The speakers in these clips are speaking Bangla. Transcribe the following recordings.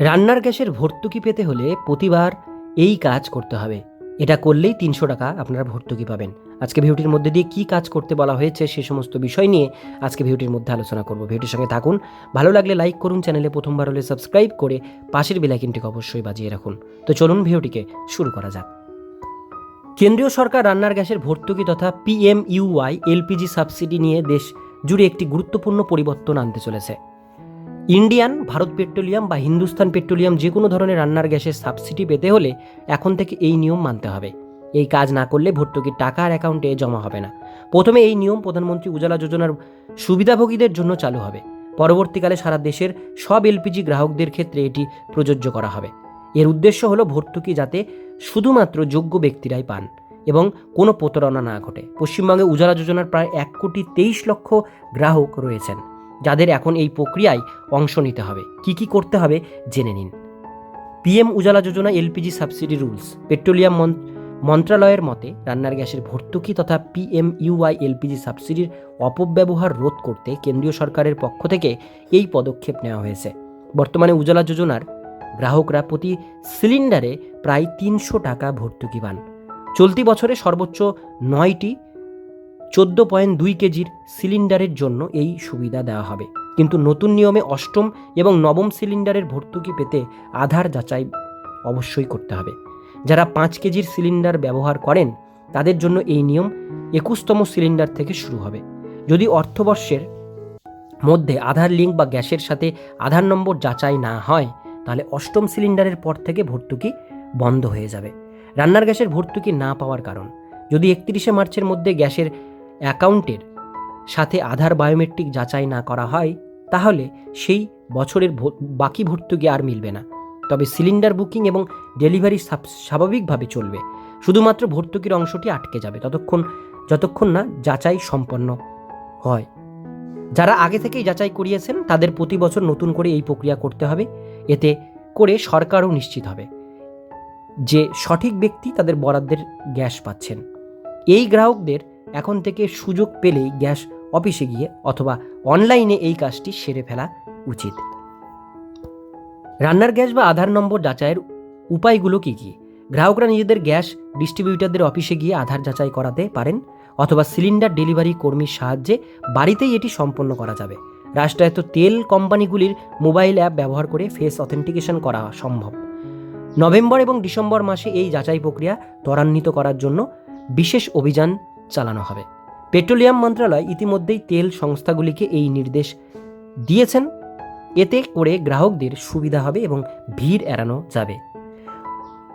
রান্নার গ্যাসের ভর্তুকি পেতে হলে প্রতিবার এই কাজ করতে হবে। এটা করলেই তিনশো টাকা আপনারা ভর্তুকি পাবেন। আজকে ভিডিওটির মধ্যে দিয়ে কী কাজ করতে বলা হয়েছে সে সমস্ত বিষয় নিয়ে আজকে ভিডিওটির মধ্যে আলোচনা করব। ভিডিওটির সঙ্গে থাকুন। ভালো লাগলে লাইক করুন, চ্যানেলে প্রথমবার হলে সাবস্ক্রাইব করে পাশের বেলাইকিনটিকে অবশ্যই বাজিয়ে রাখুন। তো চলুন ভিডিওটিকে শুরু করা যাক। কেন্দ্রীয় সরকার রান্নার গ্যাসের ভর্তুকি তথা পিএমইউআই এলপিজি সাবসিডি নিয়ে দেশ জুড়ে একটি গুরুত্বপূর্ণ পরিবর্তন আনতে চলেছে। ইন্ডিয়ান, ভারত পেট্রোলিয়াম বা হিন্দুস্তান পেট্রোলিয়াম যে কোনো ধরনের রান্নার গ্যাসের সাবসিডি পেতে হলে এখন থেকে এই নিয়ম মানতে হবে। এই কাজ না করলে ভর্তুকির টাকা আর অ্যাকাউন্টে জমা হবে না। প্রথমে এই নিয়ম প্রধানমন্ত্রী উজালা যোজনার সুবিধাভোগীদের জন্য চালু হবে। পরবর্তীকালে সারা দেশের সব এলপিজি গ্রাহকদের ক্ষেত্রে এটি প্রযোজ্য করা হবে। এর উদ্দেশ্য হলো ভর্তুকি যাতে শুধুমাত্র যোগ্য ব্যক্তিরাই পান এবং কোনো প্রতারণা না ঘটে। পশ্চিমবঙ্গে উজালা যোজনার প্রায় এক কোটি তেইশ লক্ষ গ্রাহক রয়েছেন। যাদের এখন এই প্রক্রিয়ায় অংশ নিতে হবে। কি কি করতে হবে জেনে নিন। PM Ujjwala Yojana LPG subsidy rules. Petroleum মন- মন্ত্রণালয়ের মতে রান্নার গ্যাসের ভর্তুকি তথা পিএম ইউআই এলপিজি সাবসিডির অপব্যবহার রোধ করতে কেন্দ্রীয় সরকারের পক্ষ থেকে এই পদক্ষেপ নেওয়া হয়েছে। বর্তমানে উজালা যোজনার গ্রাহকরা প্রতি সিলিন্ডারে প্রায় তিনশো টাকা ভর্তুকি পান। চলতি বছরে সর্বোচ্চ নয়টি চোদ্দ পয়েন্ট দুই কেজির সিলিন্ডারের জন্য এই সুবিধা দেওয়া হবে। কিন্তু নতুন নিয়মে অষ্টম এবং নবম সিলিন্ডারের ভর্তুকি পেতে আধার যাচাই অবশ্যই করতে হবে। যারা পাঁচ কেজির সিলিন্ডার ব্যবহার করেন, তাদের জন্য এই নিয়ম একুশতম সিলিন্ডার থেকে শুরু হবে। যদি অর্থবর্ষের মধ্যে আধার লিঙ্ক বা গ্যাসের সাথে আধার নম্বর যাচাই না হয়, তাহলে অষ্টম সিলিন্ডারের পর থেকে ভর্তুকি বন্ধ হয়ে যাবে। রান্নার গ্যাসের ভর্তুকি না পাওয়ার কারণ, যদি একত্রিশে মার্চের মধ্যে গ্যাসের অ্যাকাউন্টের সাথে আধার বায়োমেট্রিক যাচাই না করা হয়, তাহলে সেই বছরের বাকি ভর্তুকি আর মিলবে না। তবে সিলিন্ডার বুকিং এবং ডেলিভারি স্বাভাবিকভাবে চলবে। শুধুমাত্র ভর্তুকির অংশটি আটকে যাবে, ততক্ষণ, যতক্ষণ না যাচাই সম্পন্ন হয়। যারা আগে থেকেই যাচাই করিয়েছেন, তাদের প্রতি বছর নতুন করে এই প্রক্রিয়া করতে হবে। এতে করে সরকারও নিশ্চিত হবে যে সঠিক ব্যক্তি তাদের বরাদ্দের গ্যাস পাচ্ছেন। এই গ্রাহকদের এখন থেকে সুযোগ পেলেই গ্যাস অফিসে গিয়ে অথবা অনলাইনে এই কাজটি সেরে ফেলা উচিত। রান্নার গ্যাস বা আধার নম্বর যাচাইয়ের উপায়গুলো কী কী? গ্রাহকরা নিজেদের গ্যাস ডিস্ট্রিবিউটারদের অফিসে গিয়ে আধার যাচাই করাতে পারেন অথবা সিলিন্ডার ডেলিভারি কর্মীর সাহায্যে বাড়িতেই এটি সম্পন্ন করা যাবে। রাষ্ট্রায়ত্ত তেল কোম্পানিগুলির মোবাইল অ্যাপ ব্যবহার করে ফেস অথেন্টিকেশন করা সম্ভব। নভেম্বর এবং ডিসেম্বর মাসে এই যাচাই প্রক্রিয়া ত্বরান্বিত করার জন্য বিশেষ অভিযান চালানো হবে। পেট্রোলিয়াম মন্ত্রণালয় ইতিমধ্যেই তেল সংস্থাগুলিকে এই নির্দেশ দিয়েছেন। এতে করে গ্রাহকদের সুবিধা হবে এবং ভিড় এড়ানো যাবে।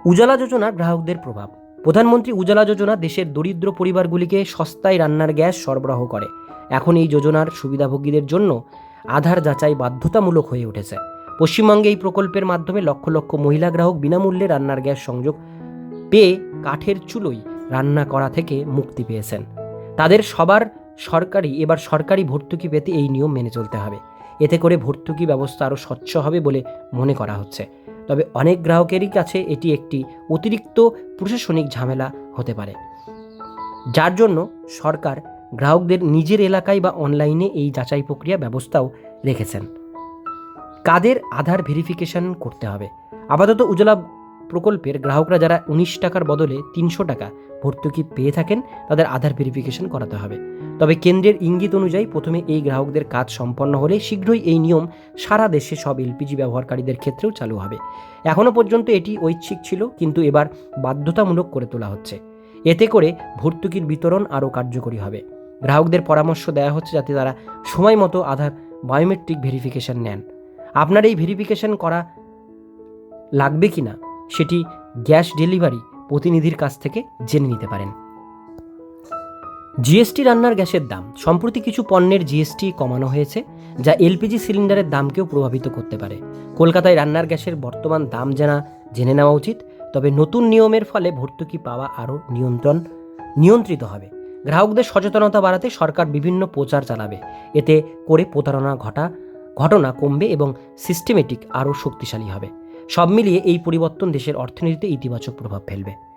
উজালা যোজনা গ্রাহকদের প্রভাব। প্রধানমন্ত্রী উজালা যোজনা দেশের দরিদ্র পরিবারগুলিকে সস্তায় রান্নার গ্যাস সরবরাহ করে। এখন এই যোজনার সুবিধাভোগীদের জন্য আধার যাচাই বাধ্যতামূলক হয়ে উঠেছে। পশ্চিমবঙ্গে এই প্রকল্পের মাধ্যমে লক্ষ লক্ষ মহিলা গ্রাহক বিনামূল্যে রান্নার গ্যাস সংযোগ পেয়ে কাঠের চুলোই রান্না করা থেকে মুক্তি পেয়েছেন। তাদের সবার সরকারি, এবার সরকারি ভর্তুকি পেতে এই নিয়ম মেনে চলতে হবে। এতে করে ভর্তুকি ব্যবস্থা আরও স্বচ্ছ হবে বলে মনে করা হচ্ছে। তবে অনেক গ্রাহকেরই কাছে এটি একটি অতিরিক্ত প্রশাসনিক ঝামেলা হতে পারে। যার জন্য সরকার গ্রাহকদের নিজের এলাকায় বা অনলাইনে এই যাচাই প্রক্রিয়া ব্যবস্থাও রেখেছেন। কাদের আধার ভেরিফিকেশন করতে হবে? আপাতত উজ্জ্বলা প্রকল্পের গ্রাহকরা যারা উনিশ টাকার বদলে তিনশো টাকা ভর্তুকি পেয়ে থাকেন, তাদের আধার ভেরিফিকেশন করাতে হবে। তবে কেন্দ্রের ইঙ্গিত অনুযায়ী প্রথমে এই গ্রাহকদের কাজ সম্পন্ন হলে শীঘ্রই এই নিয়ম সারা দেশে সব এলপিজি ব্যবহারকারীদের ক্ষেত্রেও চালু হবে। এখনও পর্যন্ত এটি ঐচ্ছিক ছিল, কিন্তু এবার বাধ্যতামূলক করে তোলা হচ্ছে। এতে করে ভর্তুকির বিতরণ আরও কার্যকরী হবে। গ্রাহকদের পরামর্শ দেওয়া হচ্ছে যাতে তারা সময় মতো আধার বায়োমেট্রিক ভেরিফিকেশন নেন। আপনার এই ভেরিফিকেশন করা লাগবে কি না সেটি গ্যাস ডেলিভারি প্রতিনিধির কাছ থেকে জেনে নিতে পারেন। জিএসটি রান্নার গ্যাসের দাম, সম্প্রতি কিছু পণ্যের জিএসটি কমানো হয়েছে, যা এলপিজি সিলিন্ডারের দামকেও প্রভাবিত করতে পারে। কলকাতায় রান্নার গ্যাসের বর্তমান দাম জানা জেনে নেওয়া উচিত, তবে নতুন নিয়মের ফলে ভর্তুকি পাওয়া আরও নিয়ন্ত্রণ, নিয়ন্ত্রিত হবে। গ্রাহকদের সচেতনতা বাড়াতে সরকার বিভিন্ন প্রচার চালাবে। এতে করে প্রতারণা ঘটা, ঘটনা কমবে এবং সিস্টেমেটিক আরও শক্তিশালী হবে। সব মিলিয়ে এই পরিবর্তন দেশের অর্থনীতিতে ইতিবাচক প্রভাব ফেলবে।